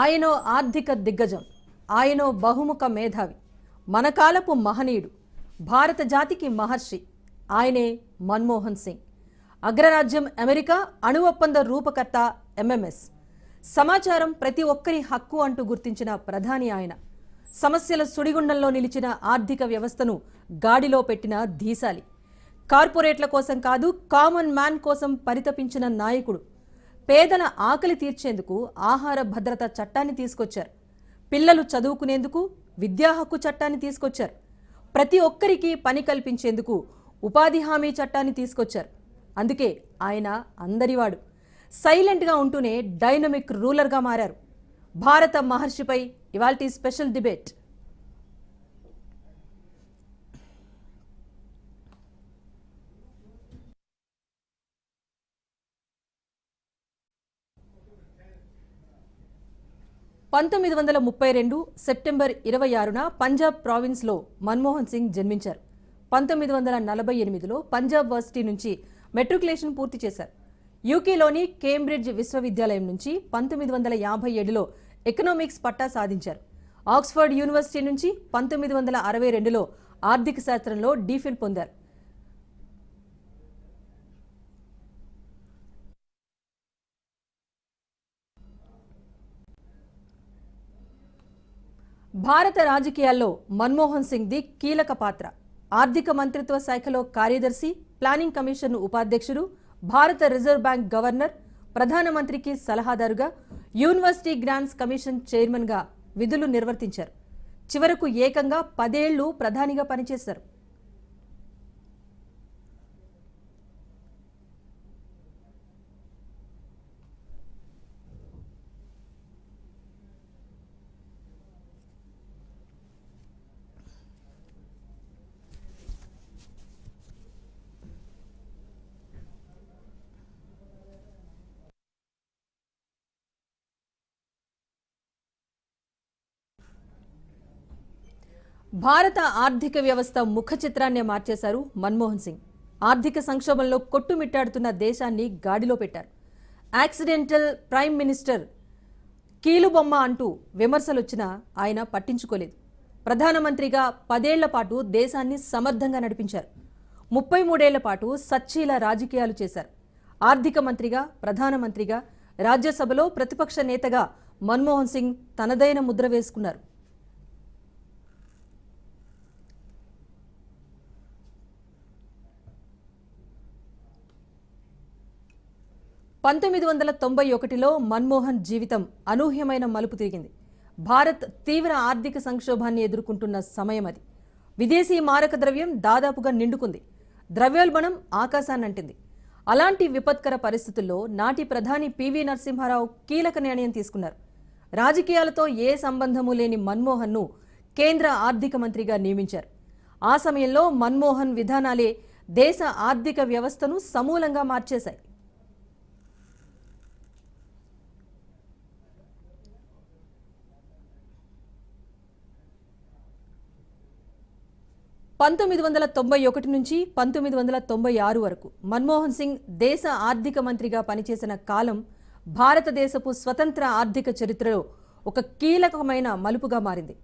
ఆయనో ఆర్థిక దిగ్గజం ఆయనో బహుముఖ మేధావి మన కాలపు మహనీయుడు భారత జాతికి మహర్షి ఆయనే మన్మోహన్ సింగ్. అగ్రరాజ్యం అమెరికా అణు ఒప్పంద రూపకర్త ఎంఎంఎస్ సమాచారం ప్రతి ఒక్కరి హక్కు అంటూ గుర్తించిన ప్రధాని ఆయన. సమస్యల సుడిగుండంలో నిలిచిన ఆర్థిక వ్యవస్థను గాడిలో పెట్టిన ధీశాలి. కార్పొరేట్ల కోసం కాదు కామన్ మ్యాన్ కోసం పరితపించిన నాయకుడు పేదల ఆకలి తీర్చేందుకు ఆహార భద్రత చట్టాన్ని తీసుకొచ్చారు. పిల్లలు చదువుకునేందుకు విద్యా హక్కు చట్టాన్ని తీసుకొచ్చారు. ప్రతి ఒక్కరికి పని కల్పించేందుకు ఉపాధి హామీ చట్టాన్ని తీసుకొచ్చారు. అందుకే ఆయన అందరివాడు. సైలెంట్గా ఉంటూనే డైనమిక్ రూలర్గా మారారు. భారత మహర్షిపై ఇవాల్టి స్పెషల్ డిబేట్. పంతొమ్మిది వందల ముప్పై రెండు సెప్టెంబర్ ఇరవై ఆరున పంజాబ్ ప్రావిన్స్లో మన్మోహన్ సింగ్ జన్మించారు. పంతొమ్మిది వందల నలభై ఎనిమిదిలో పంజాబ్ వర్సిటీ నుంచి మెట్రికులేషన్ పూర్తి చేశారు. యూకేలోని కేంబ్రిడ్జ్ విశ్వవిద్యాలయం నుంచి పంతొమ్మిది వందల యాభై ఏడులో ఎకనామిక్స్ పట్టా సాధించారు. ఆక్స్ఫర్డ్ యూనివర్సిటీ నుంచి పంతొమ్మిది వందల అరవై రెండులో ఆర్థిక శాస్త్రంలో డీఫిల్ పొందారు. భారత రాజకీయాల్లో మన్మోహన్ సింగ్ది కీలక పాత్ర. ఆర్థిక మంత్రిత్వ శాఖలో కార్యదర్శి ప్లానింగ్ కమిషన్ ఉపాధ్యక్షుడు భారత రిజర్వ్ బ్యాంక్ గవర్నర్ ప్రధానమంత్రికి సలహాదారుగా యూనివర్సిటీ గ్రాంట్స్ కమిషన్ చైర్మన్గా విధులు నిర్వర్తించారు. చివరకు ఏకంగా పదేళ్ళు ప్రధానిగా పనిచేశారు. భారత ఆర్థిక వ్యవస్థ ముఖ చిత్రాన్నే మార్చేశారు మన్మోహన్ సింగ్. ఆర్థిక సంక్షోభంలో కొట్టుమిట్టాడుతున్న దేశాన్ని గాడిలో పెట్టారు. యాక్సిడెంటల్ ప్రైమ్ మినిస్టర్ కీలుబొమ్మ అంటూ విమర్శలొచ్చినా ఆయన పట్టించుకోలేదు. ప్రధానమంత్రిగా పదేళ్ళ పాటు దేశాన్ని సమర్థంగా నడిపించారు. ముప్పై మూడేళ్ళ పాటు సచ్చీల రాజకీయాలు చేశారు. ఆర్థిక మంత్రిగా ప్రధానమంత్రిగా రాజ్యసభలో ప్రతిపక్ష నేతగా మన్మోహన్ సింగ్ తనదైన ముద్ర వేసుకున్నారు. పంతొమ్మిది వందల తొంభై ఒకటిలో మన్మోహన్ జీవితం అనూహ్యమైన మలుపు తిరిగింది. భారత్ తీవ్ర ఆర్థిక సంక్షోభాన్ని ఎదుర్కొంటున్న సమయం అది. విదేశీ మారక ద్రవ్యం దాదాపుగా నిండుకుంది. ద్రవ్యోల్బణం ఆకాశాన్నంటింది అలాంటి విపత్కర పరిస్థితుల్లో నాటి ప్రధాని పివి నరసింహారావు కీలక నిర్ణయం తీసుకున్నారు. రాజకీయాలతో ఏ సంబంధము లేని మన్మోహన్ను కేంద్ర ఆర్థిక మంత్రిగా నియమించారు. ఆ సమయంలో మన్మోహన్ విధానాలే దేశ ఆర్థిక వ్యవస్థను సమూలంగా మార్చేశాయి. పంతొమ్మిది వందల తొంభై ఒకటి నుంచి పంతొమ్మిది వందల తొంభై ఆరు వరకు మన్మోహన్ సింగ్ దేశ ఆర్థిక మంత్రిగా పనిచేసిన కాలం భారతదేశపు స్వతంత్ర ఆర్థిక చరిత్రలో ఒక కీలకమైన మలుపుగా మారింది.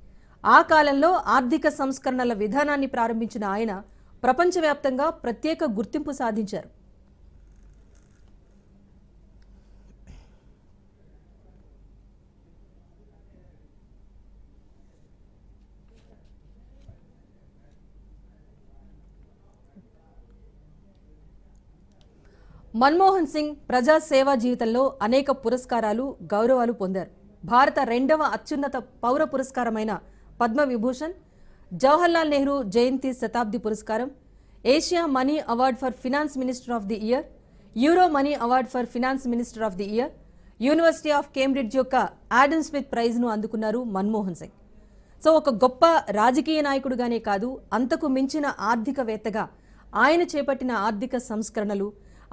ఆ కాలంలో ఆర్థిక సంస్కరణల విధానాన్ని ప్రారంభించిన ఆయన ప్రపంచవ్యాప్తంగా ప్రత్యేక గుర్తింపు సాధించారు. మన్మోహన్ సింగ్ ప్రజాసేవా జీవితంలో అనేక పురస్కారాలు గౌరవాలు పొందారు. భారత రెండవ అత్యున్నత పౌర పురస్కారమైన పద్మ విభూషణ్ జవహర్లాల్ నెహ్రూ జయంతి శతాబ్ది పురస్కారం Asiamoney award for finance minister of the year Euromoney award for finance minister of the year University of Cambridge యొక్క యాడమ్ స్మిత్ ప్రైజ్ను అందుకున్నారు మన్మోహన్ సింగ్. సో ఒక గొప్ప రాజకీయ నాయకుడుగానే కాదు అంతకు మించిన ఆర్థికవేత్తగా ఆయన చేపట్టిన ఆర్థిక సంస్కరణలు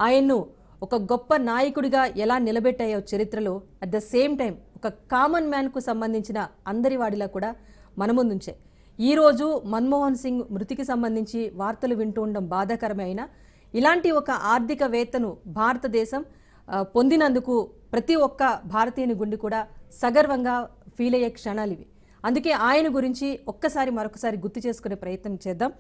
ఆయన్ను ఒక గొప్ప నాయకుడిగా ఎలా నిలబెట్టాయో చరిత్రలో అట్ ద సేమ్ టైం ఒక కామన్ మ్యాన్కు సంబంధించిన అందరి వాడిలా కూడా మన ముందుంచే. ఈరోజు మన్మోహన్ సింగ్ మృతికి సంబంధించి వార్తలు వింటూ ఉండడం బాధాకరమే అయినా ఇలాంటి ఒక ఆర్థికవేత్తను భారతదేశం పొందినందుకు ప్రతి ఒక్క భారతీయుని గుండె కూడా సగర్వంగా ఫీల్ అయ్యే క్షణాలు ఇవి. అందుకే ఆయన గురించి ఒక్కసారి మరొకసారి గుర్తు చేసుకునే ప్రయత్నం చేద్దాం.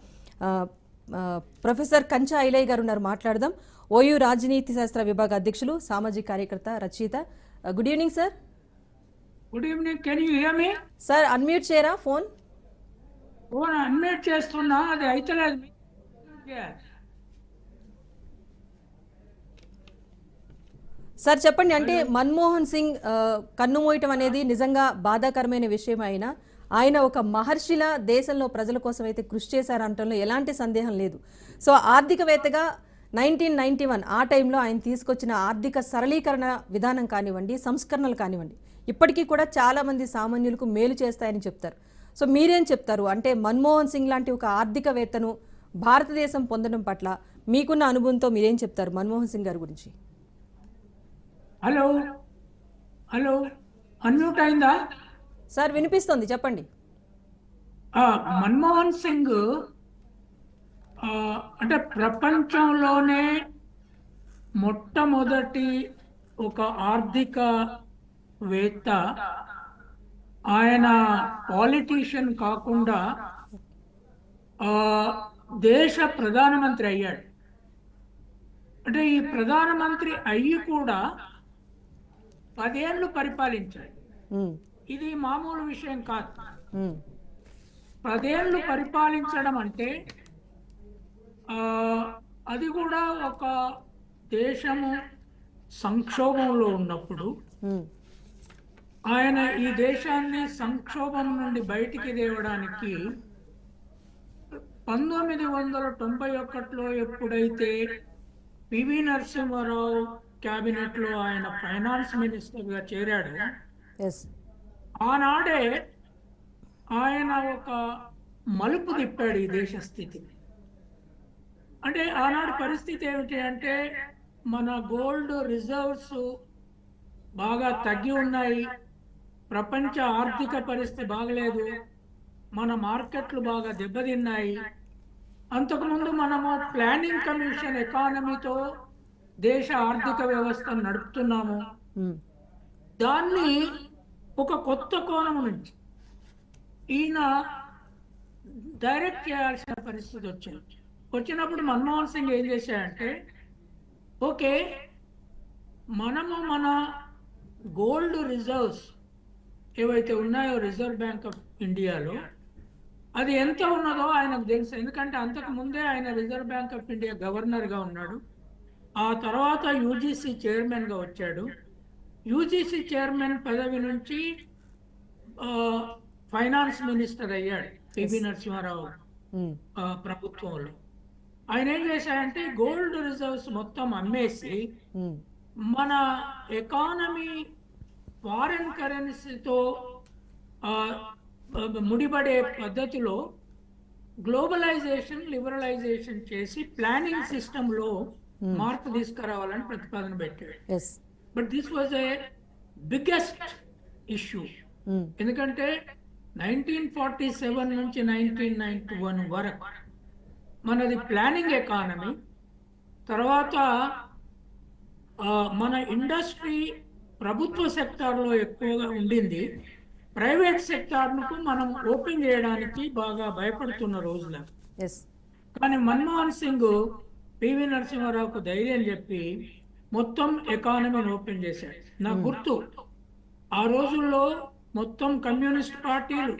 ప్రొఫెసర్ కంచా ఐలయ్య గారు ఉన్నారు మాట్లాడదాం. ఓయూ రాజనీతి శాస్త్ర విభాగ అధ్యక్షులు సామాజిక కార్యకర్త రచయిత. Good evening sir good evening can you hear me sir unmute చేయరా ఫోన్? ఫోన్ అన్మ్యూట్ చేస్తున్నా. అది అయితలేదు. సార్ చెప్పండి. అంటే మన్మోహన్ సింగ్ ఆ, కన్నుమూయటం అనేది నిజంగా బాధాకరమైన విషయం అయినా ఆయన ఒక మహర్షిలా దేశంలో ప్రజల కోసం అయితే కృషి చేశారంటంలో ఎలాంటి సందేహం లేదు. సో ఆర్థికవేత్తగా నైన్టీన్ నైన్టీ వన్ ఆ టైంలో ఆయన తీసుకొచ్చిన ఆర్థిక సరళీకరణ విధానం కానివ్వండి సంస్కరణలు కానివ్వండి ఇప్పటికీ కూడా చాలామంది సామాన్యులకు మేలు చేస్తాయని చెప్తారు. సో మీరేం చెప్తారు? అంటే మన్మోహన్ సింగ్ లాంటి ఒక ఆర్థికవేత్తను భారతదేశం పొందడం పట్ల మీకున్న అనుభవంతో మీరేం చెప్తారు మన్మోహన్ సింగ్ గారి గురించి? హలో? హలో? అన్మ్యూట్ అయిందా? సార్ వినిపిస్తుంది చెప్పండి. మన్మోహన్ సింగ్ అంటే ప్రపంచంలోనే మొట్టమొదటి ఒక ఆర్థిక వేత్త ఆయన పాలిటీషియన్ కాకుండా దేశ ప్రధానమంత్రి అయ్యాడు. అంటే ఈ ప్రధానమంత్రి అయ్యి కూడా పదేళ్ళు పరిపాలించాడు. ఇది మామూలు విషయం కాదు. పదేళ్ళు పరిపాలించడం అంటే అది కూడా ఒక దేశము సంక్షోభంలో ఉన్నప్పుడు ఆయన ఈ దేశాన్ని సంక్షోభం నుండి బయటికి తేవడానికి పంతొమ్మిది వందల తొంభై ఒకటిలో ఎప్పుడైతే పివి నరసింహారావు క్యాబినెట్లో ఆయన ఫైనాన్స్ మినిస్టర్గా చేరాడు ఆనాడే ఆయన ఒక మలుపు తిప్పాడు ఈ దేశ స్థితిని అంటే ఆనాడు పరిస్థితి ఏమిటి అంటే మన గోల్డ్ రిజర్వ్స్ బాగా తగ్గి ఉన్నాయి. ప్రపంచ ఆర్థిక పరిస్థితి బాగలేదు. మన మార్కెట్లు బాగా దెబ్బతిన్నాయి. అంతకుముందు మనము ప్లానింగ్ కమిషన్ ఎకానమీతో దేశ ఆర్థిక వ్యవస్థను నడుపుతున్నాము. దాన్ని ఒక కొత్త కోణం నుంచి ఈయన డైరెక్ట్ చేయాల్సిన పరిస్థితి వచ్చింది. వచ్చినప్పుడు మన్మోహన్ సింగ్ ఏం చేశాడంటే ఓకే మనము మన గోల్డ్ రిజర్వ్స్ ఏవైతే ఉన్నాయో రిజర్వ్ బ్యాంక్ ఆఫ్ ఇండియాలో అది ఎంత ఉన్నదో ఆయనకు తెలుసు. ఎందుకంటే అంతకు ముందే ఆయన రిజర్వ్ బ్యాంక్ ఆఫ్ ఇండియా గవర్నర్గా ఉన్నాడు. ఆ తర్వాత యూజీసీ చైర్మన్గా వచ్చాడు. యూజీసీ చైర్మన్ పదవి నుంచి ఫైనాన్స్ మినిస్టర్ అయ్యాడు పివి నరసింహారావు ఆ, ప్రభుత్వంలో. ఆయన ఏం చేశాడంటే గోల్డ్ రిజర్వ్స్ మొత్తం అమ్మేసి మన ఎకానమీ ఫారెన్ కరెన్సీతో ముడిపడే పద్ధతిలో గ్లోబలైజేషన్ లిబరలైజేషన్ చేసి ప్లానింగ్ సిస్టంలో మార్పు తీసుకురావాలని ప్రతిపాదన పెట్టాడు. But this was a biggest issue ఎందుకంటే నైన్టీన్ ఫార్టీ సెవెన్ నుంచి నైన్టీన్ నైన్టీ వన్ వరకు మనది ప్లానింగ్ ఎకానమీ తర్వాత మన ఇండస్ట్రీ ప్రభుత్వ సెక్టార్లో ఎక్కువగా ఉండింది. ప్రైవేట్ సెక్టార్కు మనం ఓపెన్ చేయడానికి బాగా భయపడుతున్న రోజుల. కానీ మన్మోహన్ సింగ్ పివి నరసింహారావుకు ధైర్యం చెప్పి మొత్తం ఎకానమీని ఓపెన్ చేశాడు. నా గుర్తు ఆ రోజుల్లో మొత్తం కమ్యూనిస్ట్ పార్టీలు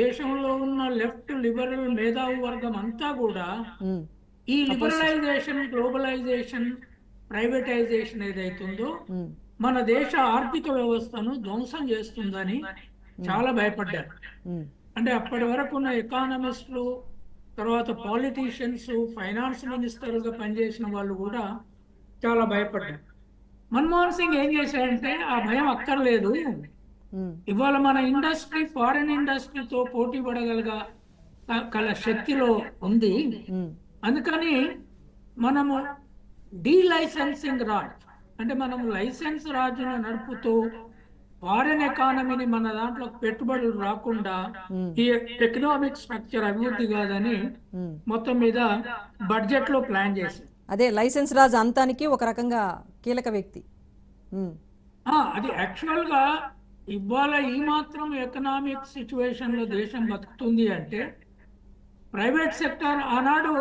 దేశంలో ఉన్న లెఫ్ట్ లిబరల్ మేధావి వర్గం అంతా కూడా ఈ లిబరలైజేషన్ గ్లోబలైజేషన్ ప్రైవేటైజేషన్ ఏదైతుందో మన దేశ ఆర్థిక వ్యవస్థను ధ్వంసం చేస్తుందని చాలా భయపడ్డారు. అంటే అప్పటి వరకు ఉన్న ఎకానమిస్టులు తర్వాత పాలిటీషియన్స్ ఫైనాన్స్ మినిస్టర్గా పనిచేసిన వాళ్ళు కూడా చాలా భయపడ్డారు. మన్మోహన్ సింగ్ ఏం చేశాడంటే ఆ భయం అక్కర్లేదు ఇవాళ మన ఇండస్ట్రీ ఫారిన్ ఇండస్ట్రీతో పోటీ పడగలగ కల శక్తిలో ఉంది. అందుకని మనము డీ లైసెన్సింగ్ రాజ్ అంటే మనం లైసెన్స్ రాజును నడుపుతూ ఫారెన్ ఎకానమీని మన దాంట్లో పెట్టుబడులు రాకుండా. ఈ ఎకనామిక్ స్ట్రక్చర్ అభివృద్ధి కాదని. మొత్తం మీద బడ్జెట్లో ప్లాన్ చేశారు అదే లైసెన్స్ రాజ్ అంతానికి ఒక రకంగా కీలక వ్యక్తి. అది యాక్చువల్గా ఇవాళ ఈ మాత్రం ఎకనామిక్ సిచ్యువేషన్లో దేశం బతుకుతుంది అంటే ప్రైవేట్ సెక్టర్ ఆనాడు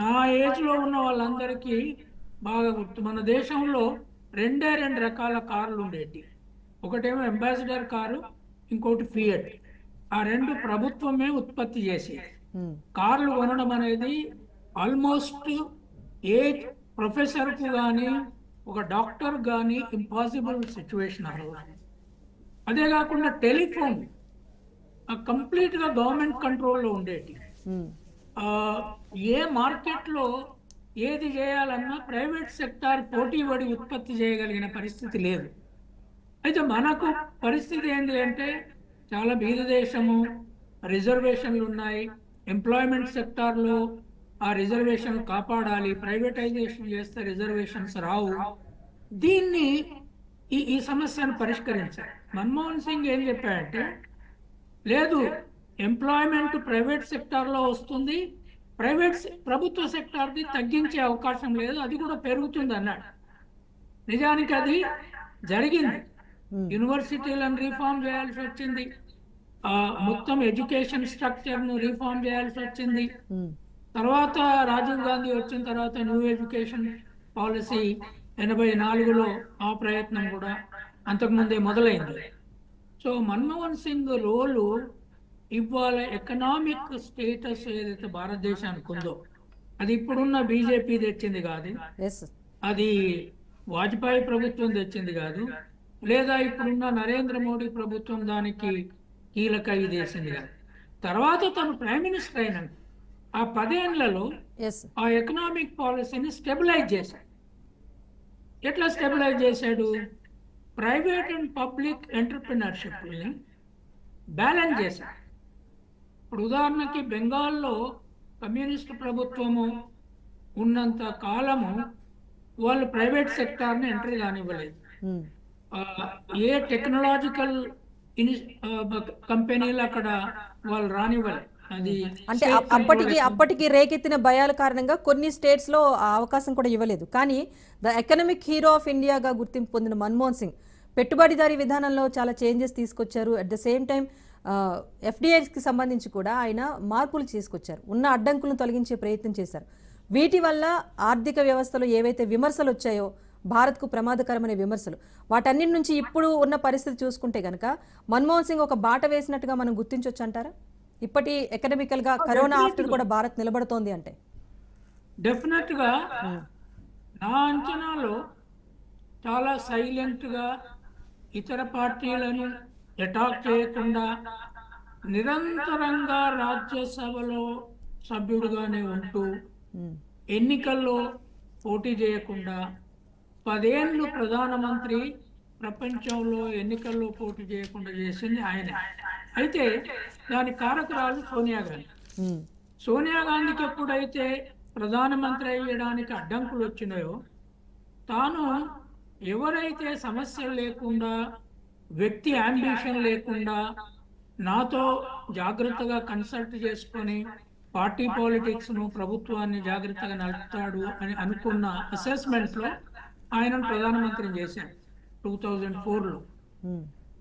నా ఏజ్లో ఉన్న వాళ్ళందరికీ బాగా గుర్తు. మన దేశంలో రెండే రెండు రకాల కార్లు ఉండేవి ఒకటేమో అంబాసిడర్ కారు ఇంకోటి ఫియట్ ఆ రెండు ప్రభుత్వమే ఉత్పత్తి చేసేది. కార్లు కొనడం అనేది ఆల్మోస్ట్ ఏ ప్రొఫెసర్కు కానీ ఒక డాక్టర్ కానీ ఇంపాసిబుల్ సిచ్యువేషన్ అదే కాకుండా టెలిఫోన్ కంప్లీట్గా గవర్నమెంట్ కంట్రోల్లో ఉండేటి. ఏ మార్కెట్లో ఏది చేయాలన్నా ప్రైవేట్ సెక్టార్ పోటీ పడి ఉత్పత్తి చేయగలిగిన పరిస్థితి లేదు. అయితే మనకు పరిస్థితి ఏంటి అంటే చాలా బీద దేశము రిజర్వేషన్లు ఉన్నాయి ఎంప్లాయ్మెంట్ సెక్టార్లో ఆ రిజర్వేషన్ కాపాడాలి ప్రైవేటైజేషన్ చేస్తే రిజర్వేషన్స్ రావు. దీన్ని ఈ ఈ సమస్యను పరిష్కరించాలి మన్మోహన్ సింగ్ ఏం చెప్పాడంటే లేదు ఎంప్లాయ్మెంట్ ప్రైవేట్ సెక్టార్లో వస్తుంది ప్రైవేట్ ప్రభుత్వ సెక్టార్ది తగ్గించే అవకాశం లేదు అది కూడా పెరుగుతుంది అన్నాడు. నిజానికి అది జరిగింది. యూనివర్సిటీలను రీఫార్మ్ చేయాల్సి వచ్చింది. మొత్తం ఎడ్యుకేషన్ స్ట్రక్చర్ను రీఫార్మ్ చేయాల్సి వచ్చింది. తర్వాత రాజీవ్ గాంధీ వచ్చిన తర్వాత న్యూ ఎడ్యుకేషన్ పాలసీ ఎనభై నాలుగులో ఆ ప్రయత్నం కూడా అంతకుముందే మొదలైంది. సో మన్మోహన్ సింగ్ రోలు ఇవాళ ఎకనామిక్ స్టేటస్ ఏదైతే భారతదేశానికి ఉందో అది ఇప్పుడున్న బీజేపీ తెచ్చింది కాదు. అది వాజ్పేయి ప్రభుత్వం తెచ్చింది కాదు. లేదా ఇప్పుడున్న నరేంద్ర మోడీ ప్రభుత్వం దానికి కీలక ఇది వేసింది కాదు. తర్వాత తను ప్రైమ్ మినిస్టర్ అయినాక ఆ పదేళ్ళలో ఆ ఎకనామిక్ పాలసీని స్టెబిలైజ్ చేశాడు. ఎట్లా స్టెబిలైజ్ చేశాడు? ప్రైవేట్ అండ్ పబ్లిక్ ఎంటర్ప్రినర్షిప్ని బ్యాలెన్స్ చేశాడు. ఇప్పుడు ఉదాహరణకి బెంగాల్లో కమ్యూనిస్ట్ ప్రభుత్వము ఉన్నంత కాలము వాళ్ళు ప్రైవేట్ సెక్టార్ని ఎంటర్ కానివ్వలేదు. ఆ, ఏ టెక్నాలజికల్ కంపెనీలు అక్కడ వాళ్ళు రానివ్వలేదు. అది అంటే అప్పటికి అప్పటికి రేకెత్తిన భయాల కారణంగా కొన్ని స్టేట్స్లో అవకాశం కూడా ఇవ్వలేదు. కానీ ద ఎకనామిక్ హీరో ఆఫ్ ఇండియాగా గుర్తింపు పొందిన మన్మోహన్ సింగ్ పెట్టుబడిదారీ విధానంలో చాలా చేంజెస్ తీసుకొచ్చారు. అట్ ద సేమ్ టైం ఎఫ్డిఐకి సంబంధించి కూడా ఆయన మార్పులు తీసుకొచ్చారు ఉన్న అడ్డంకులను తొలగించే ప్రయత్నం చేశారు. వీటి వల్ల ఆర్థిక వ్యవస్థలో ఏవైతే విమర్శలు వచ్చాయో భారత్కు ప్రమాదకరమైన విమర్శలు వాటన్నిటి నుంచి ఇప్పుడు ఉన్న పరిస్థితి చూసుకుంటే కనుక మన్మోహన్ సింగ్ ఒక బాట వేసినట్టుగా మనం గుర్తించవచ్చు అంటారా ఇప్పటి ఎకనామికల్గా కరోనా ఆఫ్టర్ కూడా భారత్ నిలబడుతోంది అంటే. డెఫినెట్గా నా అంచనాలో చాలా సైలెంట్గా ఇతర పార్టీలను అటాక్ చేయకుండా నిరంతరంగా రాజ్యసభలో సభ్యుడుగానే ఉంటూ ఉమ్, ఎన్నికల్లో పోటీ చేయకుండా పదేళ్ళు ప్రధానమంత్రి ప్రపంచంలో ఎన్నికల్లో పోటీ చేయకుండా చేసింది ఆయన. అయితే దాని కారకురాలు సోనియా గాంధీ. సోనియా గాంధీకి ఎప్పుడైతే ప్రధానమంత్రి అయ్యడానికి అడ్డంకులు వచ్చినాయో తాను ఎవరైతే సమస్యలు లేకుండా వ్యక్తి అంబిషన్ లేకుండా నాతో జాగ్రత్తగా కన్సల్ట్ చేసుకొని పార్టీ పాలిటిక్స్ను ప్రభుత్వాన్ని జాగ్రత్తగా నడుపుతాడు అని అనుకున్న అసెస్మెంట్లో ఆయనను ప్రధానమంత్రిని చేశారు. టూ థౌజండ్ ఫోర్లో.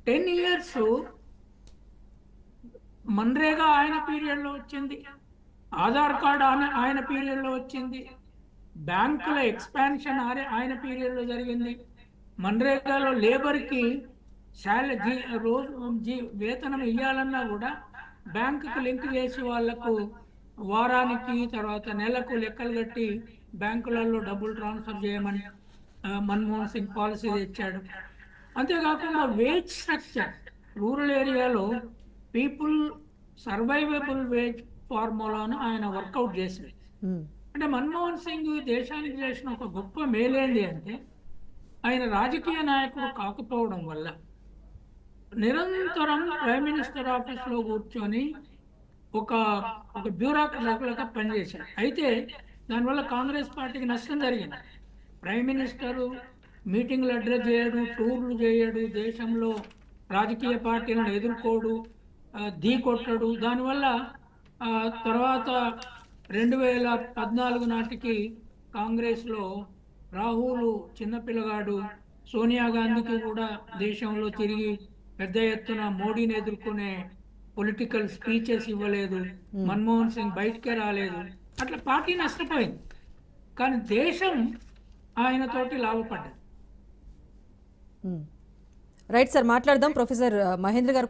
టెన్ ఇయర్స్ మన్రేగా ఆయన పీరియడ్లో వచ్చింది. ఆధార్ కార్డ్ ఆయన ఆయన పీరియడ్లో వచ్చింది. బ్యాంకుల ఎక్స్పాన్షన్ ఆయన పీరియడ్లో జరిగింది. మన్రేగాలో లేబర్కి శాల జీ రోజు జీ వేతనం ఇవ్వాలన్నా కూడా బ్యాంకుకు లింక్ చేసి వాళ్ళకు వారానికి తర్వాత నెలకు లెక్కలు కట్టి బ్యాంకులలో డబ్బులు ట్రాన్స్ఫర్ చేయమని మన్మోహన్ సింగ్ పాలసీ తెచ్చాడు. అంతేకాకుండా వేజ్ స్ట్రక్చర్ రూరల్ ఏరియాలో పీపుల్ సర్వైవబుల్ వేజ్ ఫార్ములాను ఆయన వర్కౌట్ చేశాడు ఉమ్, అంటే మన్మోహన్ సింగ్ దేశానికి చేసిన ఒక గొప్ప మేలేంది అంటే ఆయన రాజకీయ నాయకుడు కాకపోవడం వల్ల నిరంతరం ప్రైమ్ మినిస్టర్ ఆఫీస్లో కూర్చొని ఒక ఒక బ్యూరోక్రాట్లుగా పనిచేశాడు అయితే దానివల్ల కాంగ్రెస్ పార్టీకి నష్టం జరిగింది. ప్రైమ్ మినిస్టరు మీటింగ్లు అడ్రస్ చేయడు టూర్లు చేయడు దేశంలో రాజకీయ పార్టీలను ఎదుర్కోడు ఢీ కొట్టడు. దానివల్ల తర్వాత రెండు వేల పద్నాలుగు నాటికి కాంగ్రెస్లో రాహుల్ చిన్నపిల్లగాడు సోనియా గాంధీకి కూడా దేశంలో తిరిగి పెద్ద ఎత్తున మోడీని ఎదుర్కొనే పొలిటికల్ స్పీచెస్ ఇవ్వలేదు. మన్మోహన్ సింగ్ బయటకే రాలేదు. అట్లా పార్టీ నష్టపోయింది. కానీ దేశం ఆయనతోటి లాభపడ్డది. రైట్ సార్ మాట్లాడదాం. ప్రొఫెసర్ మహేంద్ర గారు